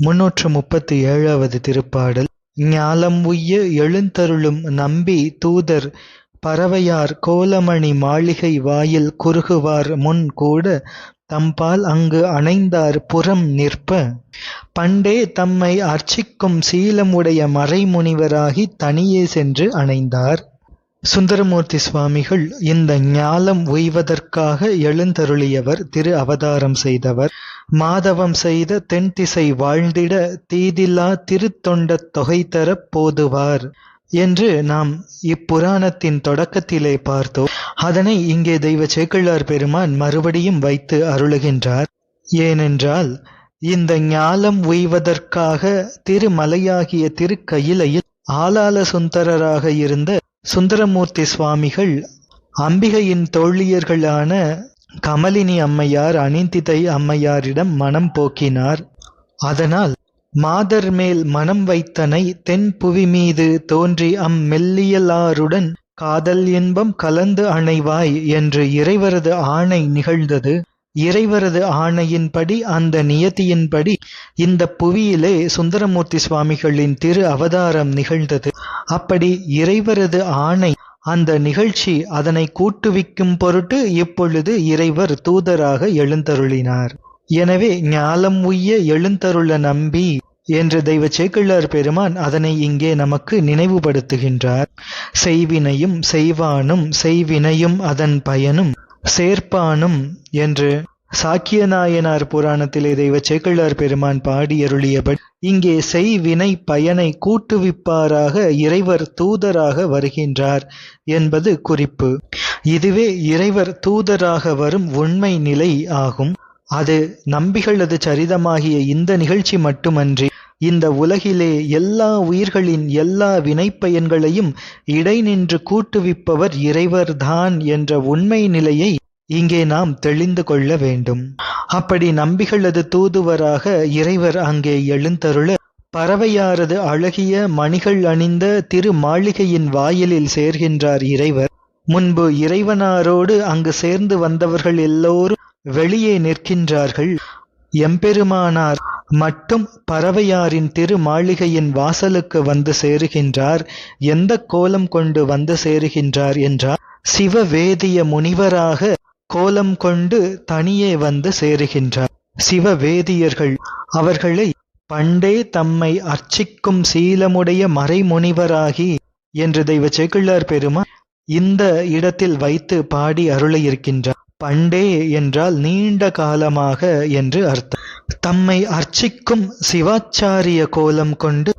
முன்னூற்று முப்பத்தி ஏழாவது திருப்பாடல். ஞாலம் உய்ய எழுந்தருளும் நம்பி தூதர் பறவையார் கோலமணி மாளிகை வாயில் குறுகுவார் முன் கூட தம்பால் அங்கு அணைந்தார் புறம் நிற்ப. பண்டே தம்மை அர்ச்சிக்கும் சீலமுடைய மறைமுனிவராகி தனியே சென்று அணைந்தார். சுந்தரமூர்த்தி சுவாமிகள் இந்த ஞாலம் உய்வதற்காக எழுந்தருளியவர் திரு அவதாரம் செய்தவர். மாதவம் செய்த தென்திசை வாழ்ந்திட தீதில்லா திருத்தொண்ட தொகை தரப் போதுவார் என்று நாம் இப்புராணத்தின் தொடக்கத்திலே பார்த்தோம். அதனை இங்கே தெய்வ சேக்கிழார் பெருமான் மறுபடியும் வைத்து அருளுகின்றார். ஏனென்றால் இந்த ஞாலம் உய்வதற்காக திருமலையாகிய திருக்கையிலையில் ஆலால சுந்தரராக இருந்த சுந்தரமூர்த்தி சுவாமிகள் அம்பிகையின் தோழியர்களான கமலினி அம்மையார் அனிந்திதை அம்மையாரிடம் மனம் போக்கினார். அதனால் மாதர் மேல் மனம் வைத்தனை தென் புவி மீது தோன்றி அம் மெல்லியலாருடன் காதல் இன்பம் கலந்து அணைவாய் என்று இறைவரது ஆணை நிகழ்ந்தது. இறைவரது ஆணையின்படி அந்த நியத்தியின்படி இந்த புவியிலே சுந்தரமூர்த்தி சுவாமிகளின் திரு அவதாரம் நிகழ்ந்தது. அப்படி இறைவரது ஆணை அந்த நிகழ்ச்சி அதனை கூட்டுவிக்கும் பொருட்டு இப்பொழுது இறைவர் தூதராக எழுந்தருளினார். எனவே ஞாலம் உய்ய எழுந்தருள நம்பி என்று தெய்வ சேக்கிழார் பெருமான் அதனை இங்கே நமக்கு நினைவுபடுத்துகின்றார். செய்வினையும் செய்வானும் செய்வினையும் அதன் பயனும் சேர்ப்பானும் என்று சாக்கியநாயனார் புராணத்திலே தெய்வ சேக்கிழார் பெருமான் பாடி அருளியபடி இங்கே செய்வினை பயனை கூட்டுவிப்பாராக இறைவர் தூதராக வருகின்றார் என்பது குறிப்பு. இதுவே இறைவர் தூதராக வரும் உண்மை நிலை ஆகும். அது நம்பிகளது சரிதமாகிய இந்த நிகழ்ச்சி மட்டுமன்றி இந்த உலகிலே எல்லா உயிர்களின் எல்லா வினைப்பயன்களையும் இடைநின்று கூட்டுவிப்பவர் இறைவர்தான் என்ற உண்மை நிலையை இங்கே நாம் தெளிந்து கொள்ள வேண்டும். அப்படி நம்பிகளது தூதுவராக இறைவர் அங்கே எழுந்தருள பறவையாரது அழகிய மணிகள் அணிந்த திரு மாளிகையின் வாயிலில் சேர்கின்றார் இறைவர். முன்பு இறைவனாரோடு அங்கு சேர்ந்து வந்தவர்கள் எல்லோரும் வெளியே நிற்கின்றார்கள். எம்பெருமானார் மட்டும் பறவையாரின் திரு மாளிகையின் வாசலுக்கு வந்து சேருகின்றார். எந்த கோலம் கொண்டு வந்து சேருகின்றார் என்றார். சிவவேதிய முனிவராக கோலம் கொண்டு தனியே வந்து சேருகின்றார். சிவவேதியர்கள் அவர்களை பண்டே தம்மை அர்ச்சிக்கும் சீலமுடைய மறைமுனிவராகி என்று தெய்வ சேக்கிழார் பெருமா இந்த இடத்தில் வைத்து பாடி அருளையிருக்கின்றார். பண்டே என்றால் நீண்ட காலமாக என்று அர்த்தம். தம்மை அர்ச்சிக்கும் சிவாச்சாரிய கோலம் கொண்டு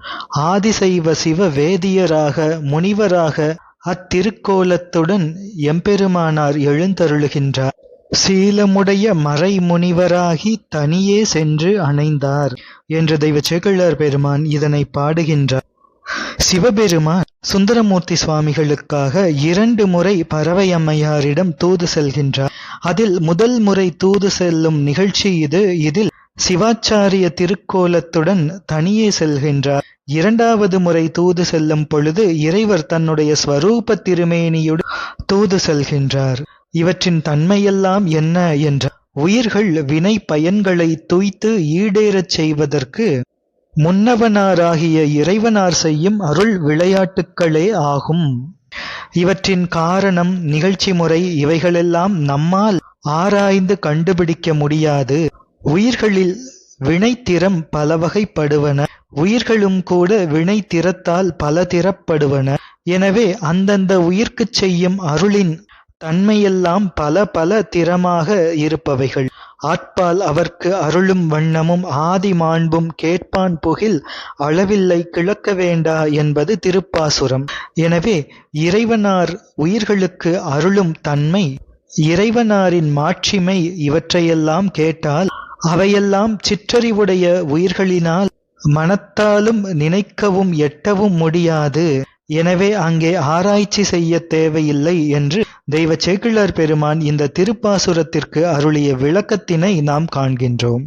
ஆதிசைவ சிவ வேதியராக முனிவராக அத்திருக்கோலத்துடன் எம்பெருமானார் எழுந்தருளுகின்றார். சீலமுடைய மறைமுனிவராகி தனியே சென்று அணைந்தார் என்று தெய்வ சேக்கிழார் பெருமான் இதனை பாடுகின்றார். சிவபெருமான் சுந்தரமூர்த்தி சுவாமிகளுக்காக இரண்டு முறை பறவை அம்மையாரிடம் தூது செல்கின்றார். அதில் முதல் முறை தூது செல்லும் நிகழ்ச்சி இது. இதில் சிவாச்சாரிய திருக்கோலத்துடன் தனியே செல்கின்றார். இரண்டாவது முறை தூது செல்லும் பொழுது இறைவர் தன்னுடைய ஸ்வரூப திருமேனியுடன் தூது செல்கின்றார். இவற்றின் தன்மையெல்லாம் என்ன என்ற உயிர்கள் வினை பயன்களை துய்த்து ஈடேறச் செய்வதற்கு முன்னவனாராகிய இறைவனார் செய்யும் அருள் விளையாட்டுக்களே ஆகும். இவற்றின் காரணம் நிகழ்ச்சி முறை இவைகளெல்லாம் நம்மால் ஆராய்ந்து கண்டுபிடிக்க முடியாது. உயிர்களில் வினைத்திறம் பலவகைப்படுவன உயிர்களும் கூட வினைத்திறத்தால் பல திறப்படுவன எனவே அந்தந்த உயிர்க்குச் செய்யும் அருளின் தன்மையெல்லாம் பல பல திறமாக இருப்பவைகள். ஆட்பால் அவர்க்கு அருளும் வண்ணமும் ஆதி மாண்பும் கேட்பான் புகில் அளவில்லை கிழக்க வேண்டா என்பது திருப்பாசுரம். எனவே இறைவனார் உயிர்களுக்கு அருளும் தன்மை இறைவனாரின் மாட்சிமை இவற்றையெல்லாம் கேட்டால் அவையெல்லாம் சிற்றறிவுடைய உயிர்களினால் மனத்தாலும் நினைக்கவும் எட்டவும் முடியாது. எனவே அங்கே ஆராய்ச்சி செய்ய தேவையில்லை என்று தெய்வ சேக்கிழார் பெருமான் இந்த திருப்பாசுரத்திற்கு அருளிய விளக்கத்தினை நாம் காண்கின்றோம்.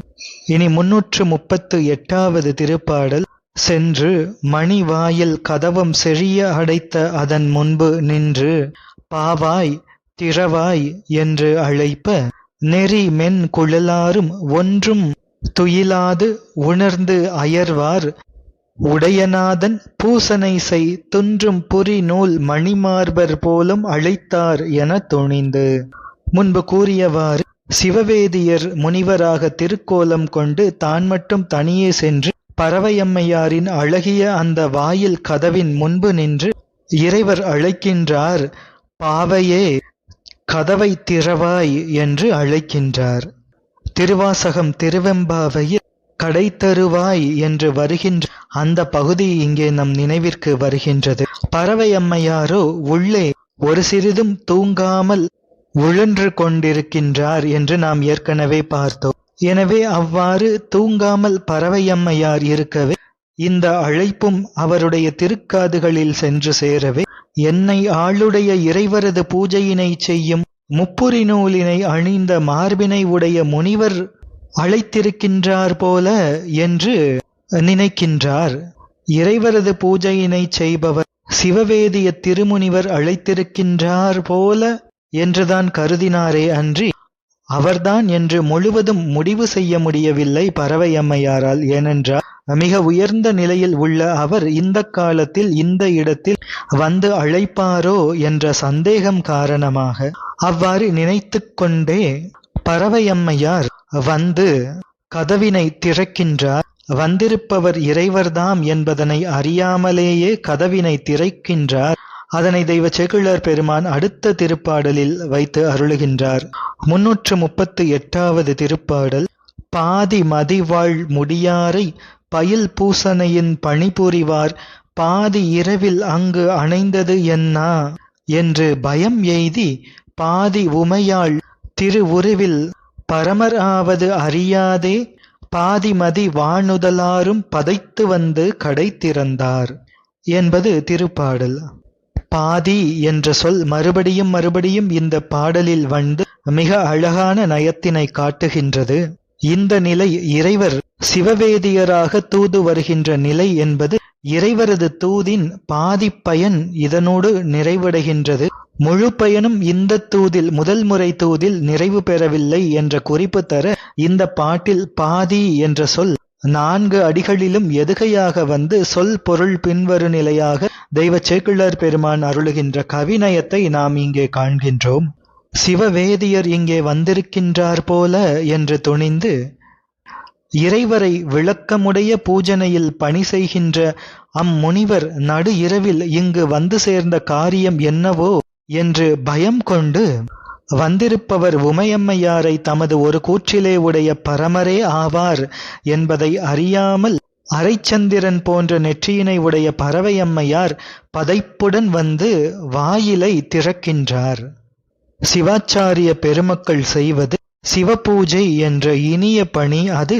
இனி முன்னூற்று முப்பத்து எட்டாவது திருப்பாடல் சென்று மணி வாயில் கதவம் செழிய அடைத்த அதன் முன்பு நின்று பாவாய் திறவாய் என்று அழைப்ப நெறி மென் குழலாரும் ஒன்றும் துயிலாது உணர்ந்து அயர்வார். உடையநாதன் பூசனை செய் துன்றும் புரி நூல் மணிமார்பர் போலும் அழைத்தார் என துணிந்து முன்பு கூறியவாறு சிவவேதியர் முனிவராக திருக்கோலம் கொண்டு தான் மட்டும் தனியே சென்று பறவையம்மையாரின் அழகிய அந்த வாயில் கதவின் முன்பு நின்று இறைவர் அழைக்கின்றார் பாவையே கதவை திறவாய் என்று அழைக்கின்றார். திருவாசகம் திருவெம்பாவையில் கடைத்தருவாய் என்று வருகின்ற அந்த பகுதி இங்கே நம் நினைவிற்கு வருகின்றது. பறவை அம்மையாரோ உள்ளே ஒரு சிறிதும் தூங்காமல் உழன்று கொண்டிருக்கின்றார் என்று நாம் ஏற்கனவே பார்த்தோம். எனவே அவ்வாறு தூங்காமல் பறவையம்மையார் இருக்கவே இந்த அழைப்பும் அவருடைய திருக்காதுகளில் சென்று சேரவே என்னை ஆளுடைய இறைவரது பூஜையினை செய்யும் முப்புரி நூலினை அணிந்த மார்பினை உடைய முனிவர் அழைத்திருக்கின்றார் போல என்று நினைக்கின்றார். இறைவரது பூஜையினை செய்பவர் சிவவேதிய திருமுனிவர் அழைத்திருக்கின்றார் போல என்றுதான் கருதினாரே அன்றி அவர்தான் என்று முழுவதும் முடிவு செய்ய முடியவில்லை பறவையம்மையாரால் ஏனென்றால் மிக உயர்ந்த நிலையில் உள்ள அவர் இந்த காலத்தில் இந்த இடத்தில் வந்து அழைப்பாரோ என்ற சந்தேகம் காரணமாக அவ்வாறு நினைத்து கொண்டே பறவையம்மையார் வந்து கதவினை திறக்கின்றார். வந்திருப்பவர் இறைவர்தாம் என்பதனை அறியாமலேயே கதவினை திறக்கின்றார். அதனை தெய்வ செகுளர் பெருமான் அடுத்த திருப்பாடலில் வைத்து அருளுகின்றார். முன்னூற்று முப்பத்து எட்டாவது திருப்பாடல் பாதி மதிவாழ் முடியாரை பயில் பூசனையின் பணிபுரிவார் பாதி இரவில் அங்கு அணைந்தது என்னா? என்று பயம் எய்தி பாதி உமையாள் திருவுருவில் பரமர் ஆவது அறியாதே பாதிமதி வானுதலாரும் பதைத்து வந்து கடை திறந்தார். என்பது திருப்பாடல். பாதி என்ற சொல் மறுபடியும் மறுபடியும் இந்த பாடலில் வந்து மிக அழகான நயத்தினை காட்டுகின்றது. இந்த நிலை இறைவர் சிவவேதியராக தூது வருகின்ற நிலை என்பது இறைவரது தூதின் பாதிப்பயன் இதனோடு நிறைவடைகின்றது. முழு பயனும் இந்த தூதில் முதல் முறை தூதில் நிறைவு பெறவில்லை என்ற குறிப்பு தர இந்த பாட்டில் பாதி என்ற சொல் நான்கு அடிகளிலும் எதுகையாக வந்து சொல் பொருள் பின்வரு நிலையாக தெய்வ சேக்கிழர் பெருமான் அருளுகின்ற கவிநயத்தை நாம் இங்கே காண்கின்றோம். சிவவேதியர் இங்கே வந்திருக்கின்றார் போல என்று துணிந்து இறைவரை விளக்கமுடைய பூஜனையில் பணி செய்கின்ற அம்முனிவர் நடு இரவில் இங்கு வந்து சேர்ந்த காரியம் என்னவோ என்று பயம் கொண்டு வந்திருப்பவர் உமையம்மையாரை தமது ஒரு கூற்றிலே உடைய பரமரே ஆவார் என்பதை அறியாமல் அரைச்சந்திரன் போன்ற நெற்றியினை உடைய பறவையம்மையார் பதைப்புடன் வந்து வாயிலை திறக்கின்றார். சிவாச்சாரிய பெருமக்கள் செய்வது சிவபூஜை என்ற இனிய பணி அது.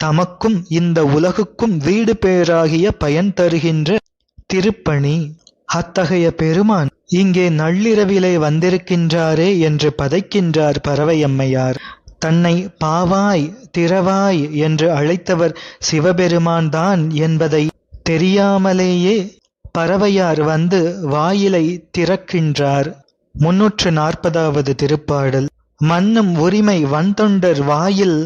தமக்கும் இந்த உலகுக்கும் வீடு பேராகிய பயன் தருகின்ற திருப்பணி. அத்தகைய பெருமான் இங்கே நள்ளிரவிலே வந்திருக்கின்றாரே என்று பதைக்கின்றார் பறவையம்மையார். தன்னை பாவாய் திறவாய் என்று அழைத்தவர் சிவபெருமான் தான் என்பதை தெரியாமலேயே பறவையார் வந்து வாயிலை திறக்கின்றார். முன்னூற்று நாற்பதாவது திருப்பாடல். மன்னும் உரிமை வன்தொண்டர் வாயில்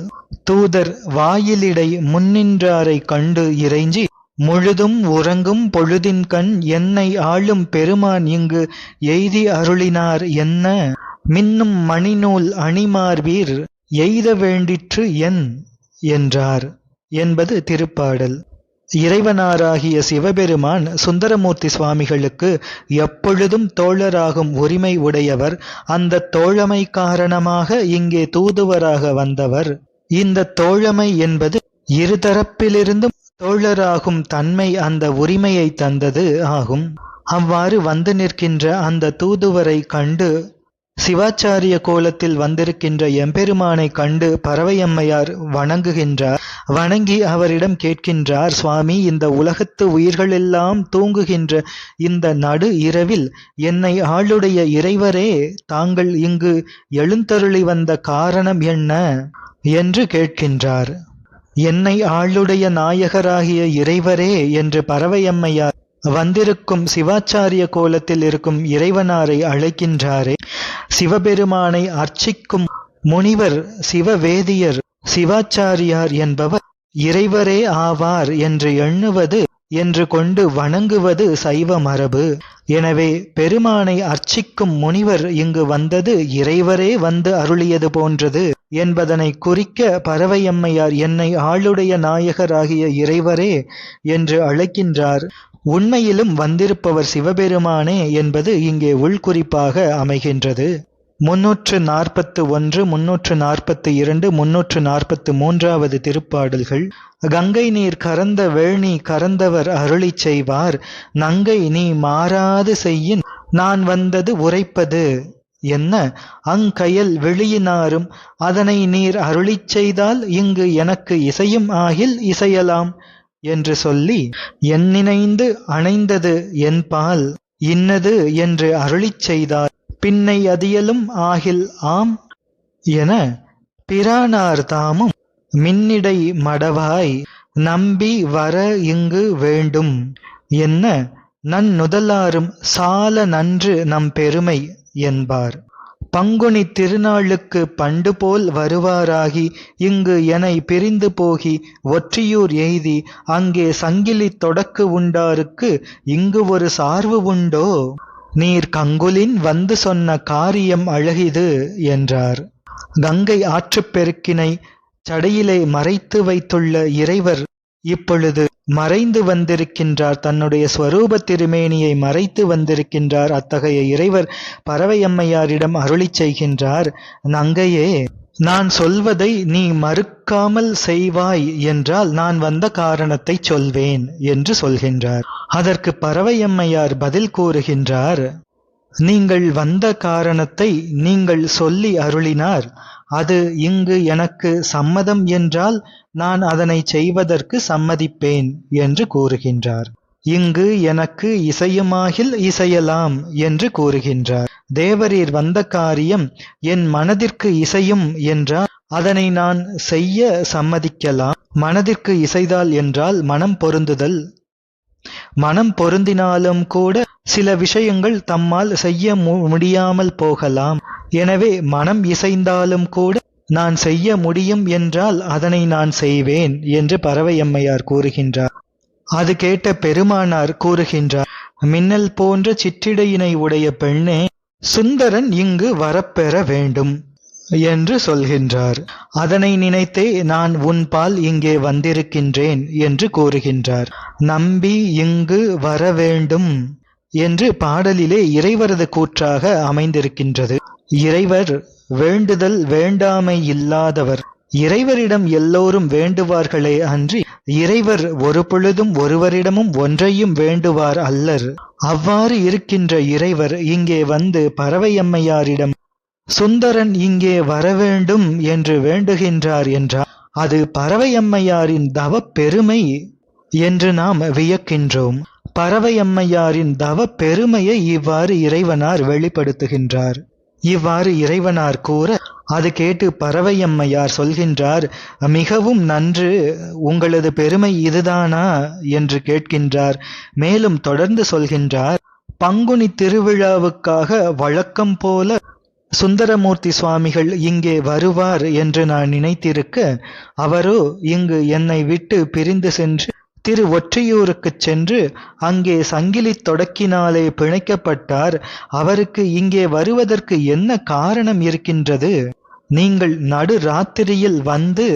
தூதர் வாயிலிடை முன்னின்றாரை கண்டு இறைஞ்சி முழுதும் உறங்கும் பொழுதின்கண் என்னை ஆளும் பெருமான் இங்கு எய்தி அருளினார் என்ன? மின்னும் மணிநூல் அணிமார்வீர் எய்த வேண்டிற்று என்? என்றார். என்பது திருப்பாடல். இறைவனாராகிய சிவபெருமான் சுந்தரமூர்த்தி சுவாமிகளுக்கு எப்பொழுதும் தோழராகும் உரிமை உடையவர் அந்த தோழமை காரணமாக இங்கே தூதுவராக வந்தவர். இந்த தோழமை என்பது இருதரப்பிலிருந்தும் தோழராகும் தன்மை அந்த உரிமையை தந்தது ஆகும். அவ்வாறு வந்து நிற்கின்ற அந்த தூதுவரை கண்டு சிவாச்சாரிய கோலத்தில் வந்திருக்கின்ற எம்பெருமானை கண்டு பறவையம்மையார் வணங்குகின்றார். வணங்கி அவரிடம் கேட்கின்றார் சுவாமி இந்த உலகத்து உயிர்களெல்லாம் தூங்குகின்ற இந்த நடு இரவில் என்னை ஆளுடைய இறைவரே தாங்கள் இங்கு எழுந்தருளி வந்த காரணம் என்ன என்று கேட்கின்றார். என்னை ஆளுடைய நாயகராகிய இறைவரே என்று பறவையம்மையார் வந்திருக்கும் சிவாச்சாரிய கோலத்தில் இருக்கும் இறைவனாரை அழைக்கின்றாரே சிவபெருமானை அர்ச்சிக்கும் முனிவர் சிவவேதியர் சிவாச்சாரியார் என்பவர் இறைவரே ஆவார் என்று எண்ணுவது என்று கொண்டு வணங்குவது சைவ மரபு. எனவே பெருமானை அர்ச்சிக்கும் முனிவர் இங்கு வந்தது இறைவரே வந்து அருளியது போன்றது. என்பதனை குறிக்க பறவையம்மையார் என்னை ஆளுடைய நாயகராகிய இறைவரே என்று அழைக்கின்றார். உண்மையிலும் வந்திருப்பவர் சிவபெருமானே என்பது இங்கே உள்குறிப்பாக அமைகின்றது. முன்னூற்று நாற்பத்து ஒன்று முன்னூற்று நாற்பத்து இரண்டு முன்னூற்று நாற்பத்து மூன்றாவது திருப்பாடல்கள். கங்கை நீர் கறந்த வேள்நீ கறந்தவர் அருளிச் செய்வார். நங்கை நீ மாறாது செய்யின். நான் வந்தது உரைப்பது. என்ன? அங்கயல் வெளியினாரும் அதனை நீர் அருளிச் செய்தால் இங்கு எனக்கு இசையும் ஆகில் இசையலாம் என்று சொல்லி எண்ணினைந்து அணைந்தது என்பால் இன்னது என்று அருளிச் செய்தார். பின்னை அதியலும் ஆகில் ஆம் என பிரானார் தாமும் மின்னிடை மடவாய் நம்பி வர இங்கு வேண்டும். என்ன? நன்னுதலாரும் சால நன்று நம் பெருமை என்பார். பங்குனி திருநாளுக்கு பண்டு போல் வருவாராகி இங்கு எனை பிரிந்து போகி ஒற்றியூர் எய்தி அங்கே சங்கிலி தொடக்கு உண்டாருக்கு இங்கு ஒரு சார்பு உண்டோ? நீர் கங்குலின் வந்து சொன்ன காரியம் அழகிது என்றார். கங்கை ஆற்றுப் பெருக்கினை சடையிலே மறைத்து வைத்துள்ள இறைவர் இப்பொழுது மறைந்து வந்திருக்கின்றார். தன்னுடைய ஸ்வரூப திருமேனியை மறைத்து வந்திருக்கின்றார். அத்தகைய இறைவர் பறவையம்மையாரிடம் அருளிச் செய்கின்றார். நங்கையே நான் சொல்வதை நீ மறுக்காமல் செய்வாய் என்றால் நான் வந்த காரணத்தை சொல்வேன் என்று சொல்கின்றார். அதற்கு பறவையம்மையார் பதில் கூறுகின்றார் நீங்கள் வந்த காரணத்தை நீங்கள் சொல்லி அருளினார். அது இங்கு எனக்கு சம்மதம் என்றால் நான் அதனை செய்வதற்கு சம்மதிப்பேன் என்று கூறுகின்றார். இங்கு எனக்கு இசையுமாகில் இசையலாம் என்று கூறுகின்றார். தேவரீர் வந்த காரியம் என் மனதிற்கு இசையும் என்றால் அதனை நான் செய்ய சம்மதிக்கலாம். மனதிற்கு இசைதால் என்றால் மனம் பொருந்துதல். மனம் பொருந்தினாலும் கூட சில விஷயங்கள் தம்மால் செய்ய முடியாமல் போகலாம். எனவே மனம் இசைந்தாலும் கூட நான் செய்ய முடியும் என்றால் அதனை நான் செய்வேன் என்று பறவையம்மையார் கூறுகின்றார். அது கேட்ட பெருமானார் கூறுகின்றார் மின்னல் போன்ற சிற்றிடையினை உடைய பெண்ணே சுந்தரன் இங்கு வரப்பெற வேண்டும் என்று சொல்கின்றார். அதனை நினைத்தே நான் உன்பால் இங்கே வந்திருக்கின்றேன் என்று கூறுகின்றார். நம்பி இங்கு வர வேண்டும் என்று பாடலிலே இறைவரது கூற்றாக அமைந்திருக்கின்றது. இறைவர் வேண்டுதல் வேண்டாமை இல்லாதவர். இறைவரிடம் எல்லோரும் வேண்டுவார்களே அன்றி இறைவர் ஒரு பொழுதும் ஒருவரிடமும் ஒன்றையும் வேண்டுவார் அல்லர். அவ்வாறு இருக்கின்ற இறைவர் இங்கே வந்து பறவையம்மையாரிடம் சுந்தரன் இங்கே வரவேண்டும் என்று வேண்டுகின்றார் என்றார் அது பறவையம்மையாரின் தவ பெருமை என்று நாம் வியக்கின்றோம். பறவையம்மையாரின் தவ பெருமையை இவ்வாறு இறைவனார் வெளிப்படுத்துகின்றார். இவ்வாறு இறைவனார் கூற அது கேட்டு பறவையம்மையார் சொல்கின்றார் மிகவும் நன்று உங்களது பெருமை இதுதானா என்று கேட்கின்றார். மேலும் தொடர்ந்து சொல்கின்றார் பங்குனி திருவிழாவுக்காக வழக்கம் போல சுந்தரமூர்த்தி சுவாமிகள் இங்கே வருவார் என்று நான் நினைத்திருக்க அவரோ இங்கு என்னை விட்டு பிரிந்து சென்று திரு ஒற்றையூருக்குச் சென்று அங்கே சங்கிலி தொடக்கினாலே பிணைக்கப்பட்டார். அவருக்கு இங்கே வருவதற்கு என்ன காரணம் இருக்கின்றது? நீங்கள் நடு ராத்திரியில் வந்து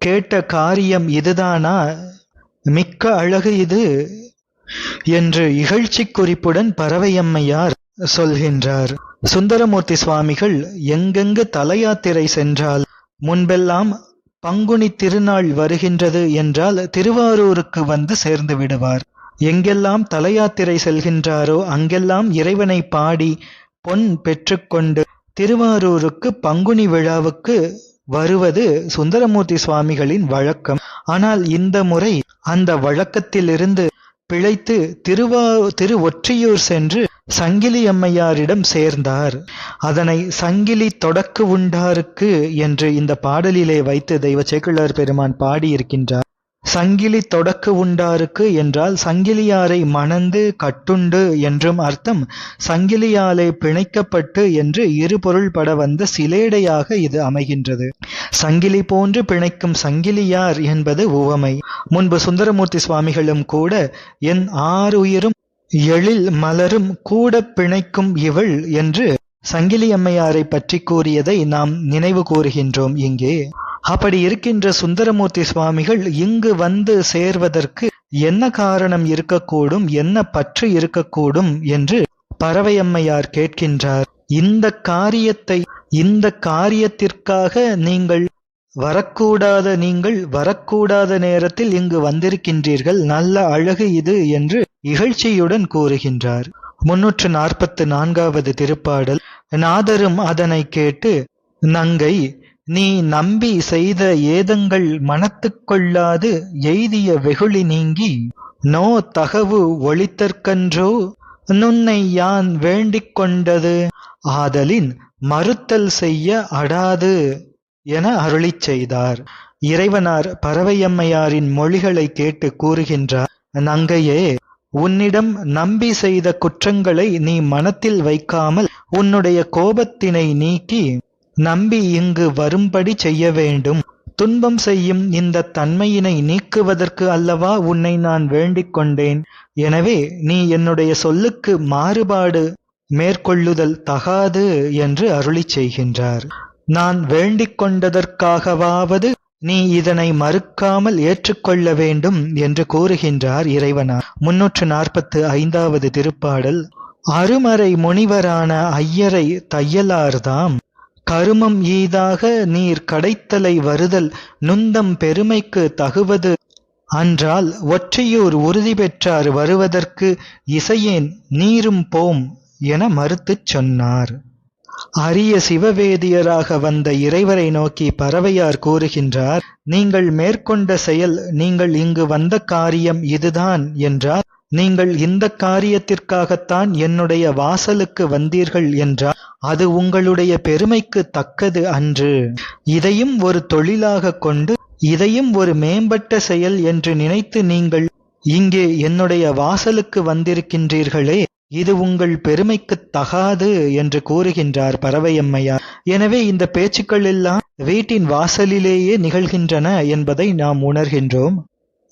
கேட்ட காரியம் இதுதானா? மிக்க அழகு இது என்று இகழ்ச்சி குறிப்புடன் பறவையம்மையார் சொல்கின்றார். சுந்தரமூர்த்தி சுவாமிகள் எங்கெங்கு தலையாத்திரை சென்றால் முன்பெல்லாம் பங்குனி திருநாள் வருகின்றது என்றால் திருவாரூருக்கு வந்து சேர்ந்து விடுவார். எங்கெல்லாம் தலையாத்திரை செல்கின்றாரோ அங்கெல்லாம் இறைவனை பாடி பொன் பெற்றுக்கொண்டு திருவாரூருக்கு பங்குனி விழாவுக்கு வருவது சுந்தரமூர்த்தி சுவாமிகளின் வழக்கம். ஆனால் இந்த முறை அந்த வழக்கத்திலிருந்து பிழைத்து திருவா திரு ஒற்றியூர் சென்று சங்கிலி அம்மையாரிடம் சேர்ந்தார். அதனை சங்கிலி தொடக்கு உண்டாருக்கு என்று இந்த பாடலிலே வைத்து தெய்வ சேக்கிழார் பெருமான் பாடியிருக்கின்றார். சங்கிலி தொடக்கு உண்டாருக்கு என்றால் சங்கிலியாரை மணந்து கட்டுண்டு என்றும் அர்த்தம். சங்கிலியாலே பிணைக்கப்பட்டு என்று இரு பொருள்பட வந்த சிலேடையாக இது அமைகின்றது. சங்கிலி போன்று பிணைக்கும் சங்கிலியார் என்பது உவமை. முன்பு சுந்தரமூர்த்தி சுவாமிகளும் கூட என் ஆறு உயிரும் எழில் மலரும் கூட பிணைக்கும் இவள் என்று சங்கிலியம்மையாரைப் பற்றி கூறியதை நாம் நினைவு கூறுகின்றோம் இங்கே. அப்படி இருக்கின்ற சுந்தரமூர்த்தி சுவாமிகள் இங்கு வந்து சேர்வதற்கு என்ன காரணம் இருக்கக்கூடும் என்ன பற்று இருக்கக்கூடும் என்று பறவையம்மையார் கேட்கின்றார். இந்த காரியத்தை இந்த காரியத்திற்காக நீங்கள் வரக்கூடாத நீங்கள் வரக்கூடாத நேரத்தில் இங்கு வந்திருக்கின்றீர்கள். நல்ல அழகு இது என்று இகழ்ச்சியுடன் கூறுகின்றார். முன்னூற்று நாற்பத்து நான்காவது திருப்பாடல் நாதரும் அதனை கேட்டு நங்கை நீ நம்பி செய்த ஏதங்கள் மனத்துக்கொள்ளாது எய்திய வெகுளி நீங்கி நோ தகவு ஒளித்தற்கன்றோ நுன்னை யான் வேண்டிக் கொண்டது ஆதலின் மறுத்தல் செய்ய அடாது என அருளிச் செய்தார். இறைவனார் பறவையம்மையாரின் மொழிகளை கேட்டு கூறுகின்றார் நங்கையே உன்னிடம் நம்பி செய்த குற்றங்களை நீ மனத்தில் வைக்காமல் உன்னுடைய கோபத்தினை நீக்கி நம்பி இங்கு வரும்படி செய்ய வேண்டும். துன்பம் செய்யும் இந்த தன்மையினை நீக்குவதற்கு அல்லவா உன்னை நான் வேண்டிக் கொண்டேன்? எனவே நீ என்னுடைய சொல்லுக்கு மாறுபாடு மேற்கொள்ளுதல் தகாது என்று அருளிச் செய்கின்றார். நான் வேண்டிக் கொண்டதற்காகவாவது நீ இதனை மறுக்காமல் ஏற்றுக்கொள்ள வேண்டும் என்று கூறுகின்றார் இறைவனார் முன்னூற்று நாற்பத்து ஐந்தாவது திருப்பாடல் அருமறை முனிவரான ஐயரை தையலார்தாம். கருமம் ஈதாக நீர் கடைத்தலை வருதல் நுந்தம் பெருமைக்கு தகுவது. அன்றால் ஒற்றையூர் உறுதி பெற்றார் வருவதற்கு இசையேன் நீரும் போம் என மறுத்துச் சொன்னார். அரிய சிவவேதியராக வந்த இறைவரை நோக்கி பறவையார் கூறுகின்றார் நீங்கள் மேற்கொண்ட செயல் நீங்கள் இங்கு வந்த காரியம் இதுதான் என்றால் நீங்கள் இந்த காரியத்திற்காகத்தான் என்னுடைய வாசலுக்கு வந்தீர்கள் என்றால் அது உங்களுடைய பெருமைக்கு தக்கது அன்று. இதையும் ஒரு தொழிலாக கொண்டு இதையும் ஒரு மேம்பட்ட செயல் என்று நினைத்து நீங்கள் இங்கே என்னுடைய வாசலுக்கு வந்திருக்கின்றீர்களே இது உங்கள் பெருமைக்குத் தகாது என்று கூறுகின்றார் பறவையம்மையார். எனவே இந்த பேச்சுக்கள் எல்லாம் வீட்டின் வாசலிலேயே நிகழ்கின்றன என்பதை நாம் உணர்கின்றோம்.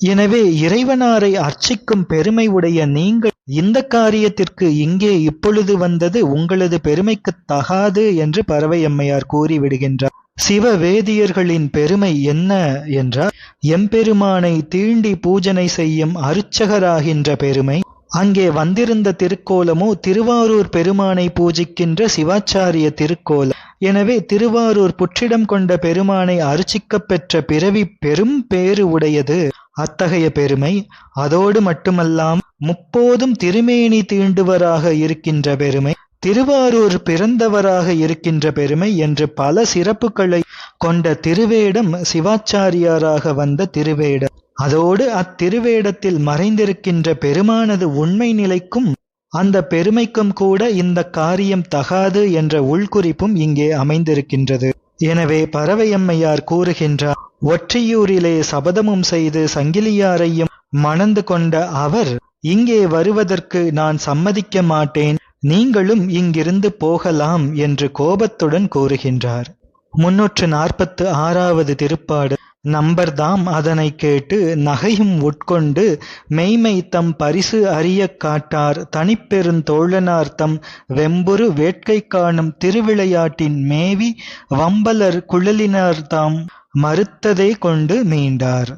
எனவே இறைவனாரை அர்ச்சிக்கும் பெருமை உடைய நீங்கள் இந்த காரியத்திற்கு இங்கே இப்பொழுது வந்தது உங்களது பெருமைக்குத் தகாது என்று பறவையம்மையார் கூறிவிடுகின்றார். சிவ வேதியர்களின் பெருமை என்ன என்றால் எம்பெருமானை தீண்டி பூஜனை செய்யும் அருச்சகராகின்ற பெருமை அங்கே வந்திருந்த திருக்கோலமோ திருவாரூர் பெருமானை பூஜிக்கின்ற சிவாச்சாரிய திருக்கோலம் எனவே திருவாரூர் புற்றிடம் கொண்ட பெருமானை அர்ச்சிக்கப் பெற்ற பிறவி பெரும் பேறு உடையது. அத்தகைய பெருமை அதோடு மட்டுமல்லாம் முப்போதும் திருமேனி தீண்டுவராக இருக்கின்ற பெருமை திருவாரூர் பிறந்தவராக இருக்கின்ற பெருமை என்று பல சிறப்புகளை கொண்ட திருவேடம் சிவாச்சாரியாராக வந்த திருவேடம். அதோடு அத்திருவேடத்தில் மறைந்திருக்கின்ற பெருமானது உண்மை நிலைக்கும் அந்த பெருமைக்கும் கூட இந்த காரியம் தகாது என்ற உள்குறிப்பும் இங்கே அமைந்திருக்கின்றது. எனவே பறவையம்மையார் கூறுகின்றார் ஒற்றையூரிலே சபதமும் செய்து சங்கிலியாரையும் மணந்து கொண்ட அவர் இங்கே வருவதற்கு நான் சம்மதிக்க மாட்டேன் நீங்களும் இங்கிருந்து போகலாம் என்று கோபத்துடன் கூறுகின்றார். முன்னூற்று நாற்பத்து ஆறாவது திருப்பாடு. நம்பர்தாம் அதனை கேட்டு நகையும் உட்கொண்டு மெய்மை தம் பரிசு அறியக் காட்டார் தனிப்பெருந்தோழனார் தம் வெம்புரு வேட்கை காணும் திருவிளையாட்டின் மேவி வம்பலர் குழலினார்தாம் மறுத்ததை கொண்டு மீண்டார்.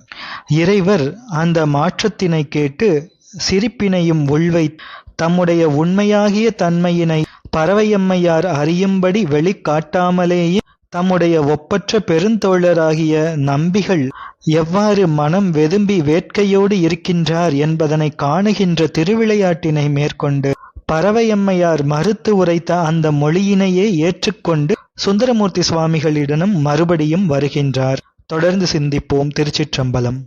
இறைவர் அந்த மாற்றத்தினை கேட்டு சிரிப்பினையும் உள்வை தம்முடைய உண்மையாகிய தன்மையினை பறவையம்மையார் அறியும்படி வெளிக்காட்டாமலேயே தம்முடைய ஒப்பற்ற பெருந்தோழராகிய நம்பிகள் எவ்வாறு மனம் வெதும்பி வேட்கையோடு இருக்கின்றார் என்பதனை காணுகின்ற திருவிளையாட்டினை மேற்கொண்டு பறவையம்மையார் மறுத்து உரைத்த அந்த மொழியினையே ஏற்றுக்கொண்டு சுந்தரமூர்த்தி சுவாமிகளிடனும் மறுபடியும் வருகின்றார். தொடர்ந்து சிந்திப்போம் திருச்சிற்றம்பலம்.